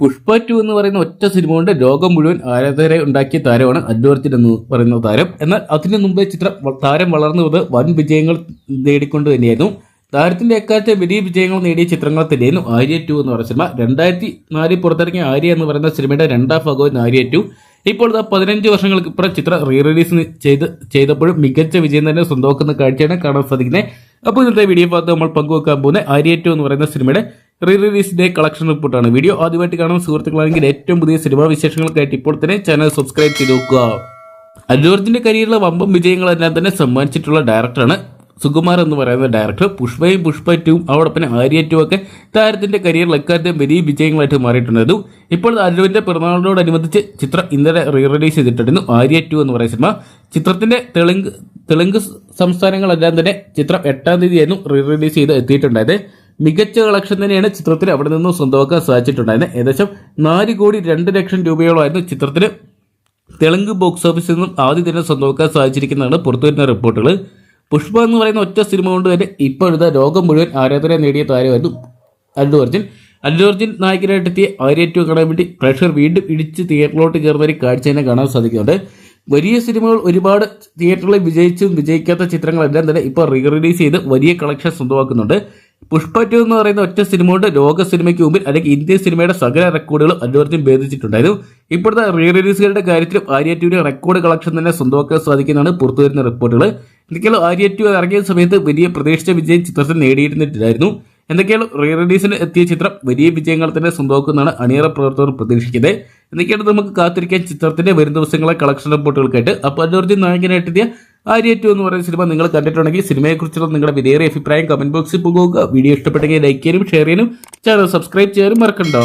Pushpa to എന്ന് പറയുന്ന ഒറ്റ സിനിമ കൊണ്ട് ലോകം മുഴുവൻ ആരാധകരെ ഉണ്ടാക്കിയ താരമാണ് അഡ്വർജിൻ എന്ന് പറയുന്ന താരം. എന്നാൽ അതിനു മുമ്പേ ചിത്രം താരം വളർന്നു വന്ന് വൻ വിജയങ്ങൾ നേടിക്കൊണ്ട് തന്നെയായിരുന്നു. താരത്തിന്റെ എക്കാലത്തെ വലിയ വിജയങ്ങൾ നേടിയ ചിത്രങ്ങൾ തന്നെയായിരുന്നു ആര്യ ടു എന്ന് പറയുന്ന സിനിമ. രണ്ടായിരത്തി നാലിൽ പുറത്തിറങ്ങിയ ആര്യ എന്ന് പറയുന്ന സിനിമയുടെ രണ്ടാം ഭാഗവും ആര്യ ടു. ഇപ്പോൾ പതിനഞ്ച് വർഷങ്ങൾക്ക് ഇപ്പുറം ചിത്രം റീ റിലീസ് ചെയ്ത് ചെയ്തപ്പോഴും മികച്ച വിജയം തന്നെ സ്വന്തമാക്കുന്ന കാഴ്ചയാണ് കാണാൻ സാധിക്കുന്നത്. അപ്പോൾ ഇന്നത്തെ വീഡിയോ ഭാഗത്ത് നമ്മൾ പങ്കുവെക്കാൻ പോകുന്ന ആര്യ ടു എന്ന് പറയുന്ന സിനിമയുടെ റീ റിലീസ് ഡേ കളക്ഷൻ റിപ്പോർട്ടാണ് വീഡിയോ ആദ്യമായിട്ട് കാണുന്ന സുഹൃത്തുക്കളാണെങ്കിൽ ഏറ്റവും പുതിയ സിനിമാ വിശേഷങ്ങൾക്കായിട്ട് ഇപ്പോൾ തന്നെ ചാനൽ സബ്സ്ക്രൈബ് ചെയ്ത് നോക്കുക. അല്ലു കരിയറിലെ വമ്പം വിജയങ്ങളെല്ലാം തന്നെ സമ്മാനിച്ചിട്ടുള്ള ഡയറക്ടറാണ് സുകുമാർ എന്ന് പറയുന്ന ഡയറക്ടർ പുഷ്പയും പുഷ്പ ടൂവും അതോടൊപ്പം ആര്യ ഒക്കെ താരത്തിന്റെ കരിയറിൽ എക്കാലത്തെയും വലിയ വിജയങ്ങളായിട്ട് മാറിയിട്ടുണ്ടായിരുന്നു ഇപ്പോൾ അല്ലുവിന്റെ പിറന്നാളിനോടനുബന്ധിച്ച് ചിത്രം ഇന്നലെ റീ റിലീസ് ചെയ്തിട്ടുണ്ടായിരുന്നു. ആര്യ ടു എന്ന് പറയുന്ന സിനിമ ചിത്രത്തിന്റെ തെലുങ്ക് തെലുങ്ക് സംസ്ഥാനങ്ങളെല്ലാം തന്നെ ചിത്രം എട്ടാം തീയതിയായിരുന്നു റീ റിലീസ് ചെയ്ത് എത്തിയിട്ടുണ്ടായത്. മികച്ച കളക്ഷൻ തന്നെയാണ് ചിത്രത്തിന് അവിടെ നിന്നും സ്വന്തമാക്കാൻ സാധിച്ചിട്ടുണ്ടായിരുന്നത് ഏകദേശം നാല് കോടി രണ്ട് ലക്ഷം രൂപയോളമായിരുന്നു ചിത്രത്തിന്. തെലുങ്ക് ബോക്സ് ഓഫീസിൽ നിന്നും ആദ്യ ദിനം സ്വന്തമാക്കാൻ സാധിച്ചിരിക്കുന്നതാണ് പുറത്തുവരുന്ന റിപ്പോർട്ടുകൾ പുഷ്പ എന്ന് പറയുന്ന ഒറ്റ സിനിമ കൊണ്ട് തന്നെ ഇപ്പോഴത്തെ ലോകം മുഴുവൻ ആരാധന നേടിയ താരമായിരുന്നു അല്ലു അർജുൻ. അല്ലു അർജുൻ നായകനായിട്ടെത്തിയ ആര്യ ടു കാണാൻ വേണ്ടി പ്രേക്ഷകർ വീണ്ടും ഇടിച്ച് തിയേറ്ററിലോട്ട് കയറുന്ന ഒരു കാഴ്ച തന്നെ കാണാൻ സാധിക്കുന്നുണ്ട്. വലിയ സിനിമകൾ ഒരുപാട് തിയേറ്ററിൽ വിജയിച്ചും വിജയിക്കാത്ത ചിത്രങ്ങളെല്ലാം തന്നെ ഇപ്പോൾ റീ റിലീസ് ചെയ്ത് വലിയ കളക്ഷൻ സ്വന്തമാക്കുന്നുണ്ട്. പുഷ്പ ടു എന്ന് പറയുന്ന ഒറ്റ സിനിമ കൊണ്ട് ലോക സിനിമയ്ക്ക് മുമ്പിൽ അല്ലെങ്കിൽ ഇന്ത്യൻ സിനിമയുടെ സകല റെക്കോർഡുകളും അനുവർത്തിയും ഭേദിച്ചിട്ടുണ്ടായിരുന്നു. ഇപ്പോഴത്തെ റീ റിലീസുകളുടെ കാര്യത്തിലും ആര്യ ടുവിന്റെ റെക്കോർഡ് കളക്ഷൻ തന്നെ സ്വന്തമാക്കാൻ സാധിക്കുന്നതാണ് പുറത്തുവരുന്ന റിപ്പോർട്ടുകൾ എന്തൊക്കെയാണ് ആര്യ ടു ഇറങ്ങിയ സമയത്ത് വലിയ പ്രതീക്ഷിച്ച വിജയം ചിത്രത്തിൽ നേടിയിരുന്നിട്ടില്ലായിരുന്നു. എന്തൊക്കെയാണ് റീ റിലീസിന് എത്തിയ ചിത്രം വലിയ വിജയങ്ങൾ തന്നെ സ്വന്തമാക്കുന്നതാണ് അണിയറ പ്രവർത്തകർ പ്രതീക്ഷിക്കുന്നത്. എന്തൊക്കെയാണ് നമുക്ക് കാത്തിരിക്കാൻ ചിത്രത്തിന്റെ വരും ദിവസങ്ങളെ കളക്ഷൻ റിപ്പോർട്ടുകൾക്കായിട്ട് അപ്പോൾ അർജുൻ നായകനായിട്ടെത്തിയ ആര്യ ടു എന്ന് പറയുന്ന സിനിമ നിങ്ങൾ കണ്ടിട്ടുണ്ടെങ്കിൽ സിനിമയെക്കുറിച്ചുള്ള നിങ്ങളുടെ വിലയേറിയ അഭിപ്രായം കമന്റ് ബോക്സിൽ പോകുക. വീഡിയോ ഇഷ്ടപ്പെട്ടെങ്കിൽ ലൈക്ക് ചെയ്യാനും ഷെയർ ചെയ്യാനും ചാനൽ സബ്സ്ക്രൈബ് ചെയ്യാനും മറക്കണ്ടോ.